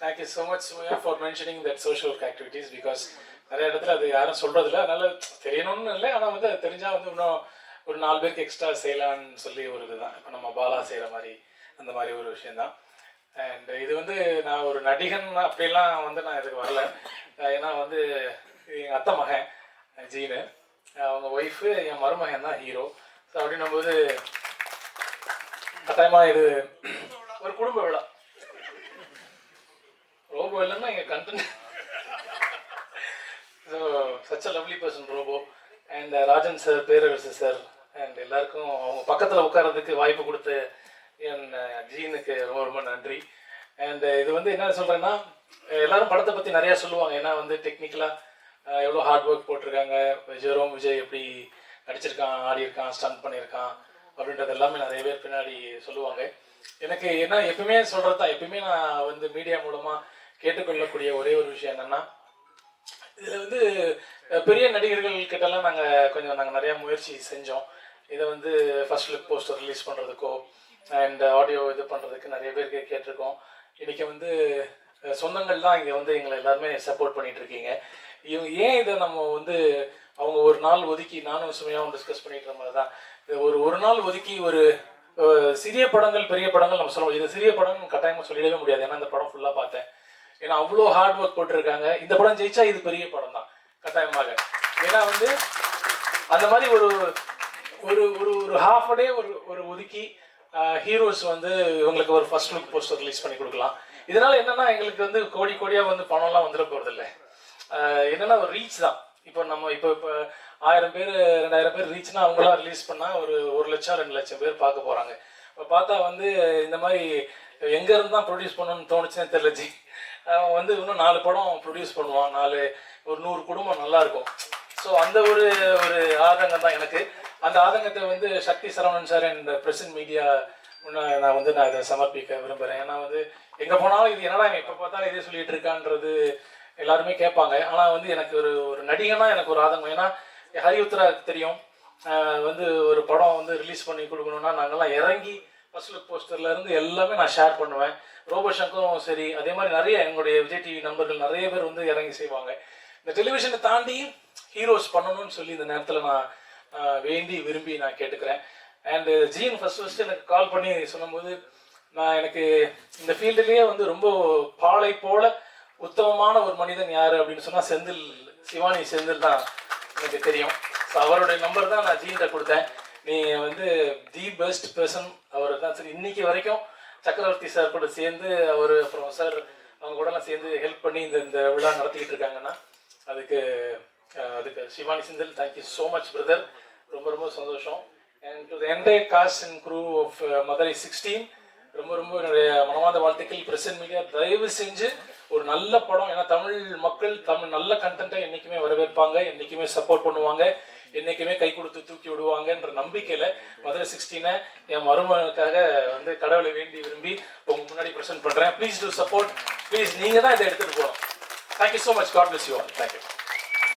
Thank you so much Sumaiya for mentioning that social work activities because நிறைய இடத்துல அது யாரும் சொல்கிறதில்ல அதனால் தெரியணும்னு இல்லை. ஆனால் வந்து அது தெரிஞ்சால் வந்து இன்னும் ஒரு நாலு பேருக்கு எக்ஸ்ட்ரா செய்யலாம்னு சொல்லி ஒரு இதுதான். இப்போ நம்ம பாலா செய்கிற மாதிரி அந்த மாதிரி ஒரு விஷயந்தான் அண்ட் இது வந்து நான் ஒரு நடிகன் அப்படிலாம் வந்து நான் இதுக்கு வரல. ஏன்னா வந்து எங்கள் அத்தை மகன் ஜீனு. அவங்க ஒய்ஃபு என் மருமகன் தான் ஹீரோ ஸோ அப்படின்னும் போது கட்டாயமாக இது ஒரு குடும்ப விழா. ரோபோ இல்லைன்னா எங்கள் content so such a lovely person Robo. And uh, Rajan sir Perarasu sir and எல்லாருக்கும் அவங்க பக்கத்தில் உட்காரதுக்கு வாய்ப்பு கொடுத்த என் uh, ஜீனுக்கு ரொம்ப ரொம்ப நன்றி. அண்ட் uh, இது வந்து என்ன சொல்கிறேன்னா எல்லாரும் படத்தை பற்றி நிறையா சொல்லுவாங்க. ஏன்னா வந்து டெக்னிக்கலாக எவ்வளோ ஹார்ட் ஒர்க் போட்டிருக்காங்க. ஜெரோம் விஜய் எப்படி நடிச்சிருக்கான் ஆடியிருக்கான் ஸ்டன் பண்ணியிருக்கான் அப்படின்றது எல்லாமே நிறைய பேர் பின்னாடி சொல்லுவாங்க. எனக்கு என்ன எப்பவுமே சொல்கிறது தான் எப்பயுமே நான் வந்து மீடியா மூலமாக கேட்டுக்கொள்ளக்கூடிய ஒரே ஒரு விஷயம் என்னென்னா இதில் வந்து பெரிய நடிகர்கள் கிட்டலாம் நாங்கள் கொஞ்சம் நாங்கள் நிறையா முயற்சி செஞ்சோம். இதை வந்து ஃபர்ஸ்ட் லுக் போஸ்டர் ரிலீஸ் பண்ணுறதுக்கோ அண்ட் ஆடியோ இது பண்ணுறதுக்கு நிறைய பேருக்கு கேட்டிருக்கோம். இன்றைக்கி வந்து சொந்தங்கள் தான் இங்கே வந்து எங்களை எல்லாருமே சப்போர்ட் பண்ணிட்டு இருக்கீங்க. இவங்க ஏன் இதை நம்ம வந்து அவங்க ஒரு நாள் ஒதுக்கி நானும் சுமையாகவும் டிஸ்கஸ் பண்ணிட்டு இருந்த மாதிரி தான். ஒரு ஒரு நாள் ஒதுக்கி ஒரு சிறிய படங்கள் பெரிய படங்கள் நம்ம சொல்லுவோம் இது சிறிய படம் கட்டாயமாக சொல்லிடவே முடியாது. ஏன்னா இந்த படம் ஃபுல்லாக பார்த்தேன். ஏன்னா அவ்வளோ ஹார்ட் ஒர்க் போட்டிருக்காங்க. இந்த படம் ஜெயிச்சா இது பெரிய படம் தான் கட்டாயமாக. ஏன்னா வந்து அந்த மாதிரி ஒரு ஒரு ஒரு ஒரு ஹாஃப் டே ஒரு ஒரு ஒதுக்கி ஹீரோஸ் வந்து இவங்களுக்கு ஒரு ஃபர்ஸ்ட் லுக் போஸ்டர் ரிலீஸ் பண்ணி கொடுக்கலாம். இதனால என்னன்னா எங்களுக்கு வந்து கோடி கோடியாக வந்து பணம்லாம் வந்துட போகிறதில்ல இல்லை. என்னன்னா ஒரு ரீச் தான். இப்போ நம்ம இப்போ இப்போ ஆயிரம் பேர் ரெண்டாயிரம் பேர் ரீச்னா அவங்களாம் ரிலீஸ் பண்ணால் ஒரு ஒரு லட்சம் ரெண்டு லட்சம் பேர் பார்க்க போகிறாங்க இப்போ பார்த்தா வந்து இந்த மாதிரி எங்கேருந்து தான் ப்ரொடியூஸ் பண்ணணும்னு தோணுச்சுன்னு தெரியல ஜி. வந்து இன்னும் நாலு படம் ப்ரொடியூஸ் பண்ணுவான். நாலு ஒரு நூறு குடும்பம் நல்லா இருக்கும் ஸோ அந்த ஒரு ஒரு ஆதங்கம் தான் எனக்கு. அந்த ஆதங்கத்தை வந்து Sakthi Saravanan sir and present media முன்ன நான் வந்து நான் இதை சமர்ப்பிக்க விரும்புகிறேன் ஏன்னா வந்து எங்கே போனாலும் இது என்னடா எப்போ பார்த்தாலும் இதே சொல்லிட்டு இருக்கான்றது எல்லாருமே கேட்பாங்க. ஆனால் வந்து எனக்கு ஒரு ஒரு நடிகனா எனக்கு ஒரு ஆதங்கம். ஏன்னா ஹரி உத்ரா தெரியும் வந்து ஒரு படம் வந்து ரிலீஸ் பண்ணி கொடுக்கணும்னா நாங்கள்லாம் இறங்கி ஃபர்ஸ்ட் லுக் போஸ்டர்ல இருந்து எல்லாமே நான் ஷேர் பண்ணுவேன். ரோபோ சங்கரும் சரி அதே மாதிரி நிறைய எங்களுடைய விஜய் டிவி நண்பர்கள் நிறைய பேர் வந்து இறங்கி செய்வாங்க. இந்த டெலிவிஷனை தாண்டி ஹீரோஸ் பண்ணணும்னு சொல்லி இந்த நேரத்தில் நான் வேண்டி விரும்பி நான் கேட்டுக்கிறேன். அண்டு ஜீன் ஃபர்ஸ்ட் ஃபர்ஸ்ட் எனக்கு கால் பண்ணி சொல்லும்போது நான் எனக்கு இந்த ஃபீல்டுலேயே வந்து ரொம்ப பாலை போல உத்தமமான ஒரு மனிதன் யார் அப்படின்னு சொன்னால் செந்தில் சிவானி செந்தில் தான் எனக்கு தெரியும். ஸோ அவருடைய நம்பர் தான் நான் ஜீன்கிட்ட கொடுத்தேன். நீ வந்து தி பெஸ்ட் பர்சன் அவர் தான் சரி இன்னைக்கு வரைக்கும் சக்கரவர்த்தி சார் கூட சேர்ந்து அவர் அப்புறம் சார் அவங்க கூடலாம் சேர்ந்து ஹெல்ப் பண்ணி இந்த இந்த விழா நடத்திக்கிட்டு இருக்காங்கன்னா அதுக்கு அதுக்கு Shivani Senthil thank you so much brother ரொம்ப ரொம்ப சந்தோஷம். And to the entire cast and crew of Madurai sixteen ரொம்ப ரொம்ப என்னுடைய மனமார்ந்த வாழ்த்துக்கள். பிரசன்ட் மீடியா தயவு செஞ்சு ஒரு நல்ல படம் ஏன்னா தமிழ் மக்கள் தமிழ் நல்ல கண்டென்ட்டை என்றைக்குமே வரவேற்பாங்க என்றைக்குமே சப்போர்ட் பண்ணுவாங்க. என்றைக்குமே கை கொடுத்து தூக்கி விடுவாங்கன்ற நம்பிக்கையில மதுரை சிக்ஸ்டீனை என் மருமகனுக்காக வந்து கடவுளை வேண்டி விரும்பி உங்க முன்னாடி ப்ரெசென்ட் பண்றேன். ப்ளீஸ் டூ சப்போர்ட் ப்ளீஸ் நீங்க தான் இதை எடுத்துட்டு போகணும். Thank you so much God bless you all thank you